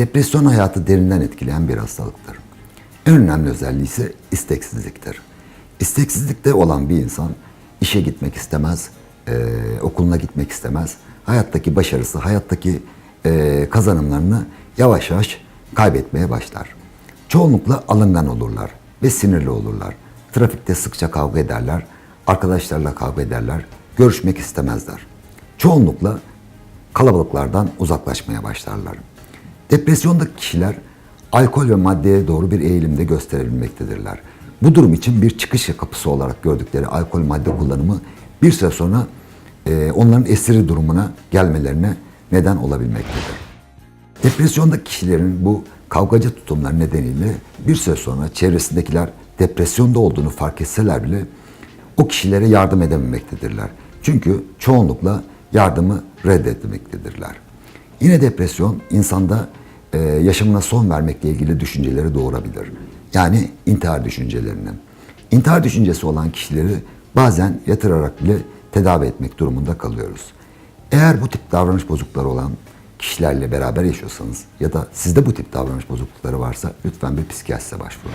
Depresyon hayatı derinden etkileyen bir hastalıktır. En önemli özelliği ise isteksizliktir. İsteksizlikte olan bir insan işe gitmek istemez, eee, okuluna gitmek istemez. Hayattaki başarısı, hayattaki eee, kazanımlarını yavaş yavaş kaybetmeye başlar. Çoğunlukla alıngan olurlar ve sinirli olurlar. Trafikte sıkça kavga ederler, arkadaşlarla kavga ederler, görüşmek istemezler. Çoğunlukla kalabalıklardan uzaklaşmaya başlarlar. Depresyondaki kişiler alkol ve maddeye doğru bir eğilimde gösterebilmektedirler. Bu durum için bir çıkış kapısı olarak gördükleri alkol madde kullanımı bir süre sonra e, onların esiri durumuna gelmelerine neden olabilmektedir. Depresyondaki kişilerin bu kavgacı tutumları nedeniyle bir süre sonra çevresindekiler depresyonda olduğunu fark etseler bile o kişilere yardım edememektedirler. Çünkü çoğunlukla yardımı reddetmektedirler. Yine depresyon insanda e, yaşamına son vermekle ilgili düşünceleri doğurabilir. Yani intihar düşüncelerini. İntihar düşüncesi olan kişileri bazen yatırarak bile tedavi etmek durumunda kalıyoruz. Eğer bu tip davranış bozuklukları olan kişilerle beraber yaşıyorsanız ya da sizde bu tip davranış bozuklukları varsa lütfen bir psikiyatriste başvurun.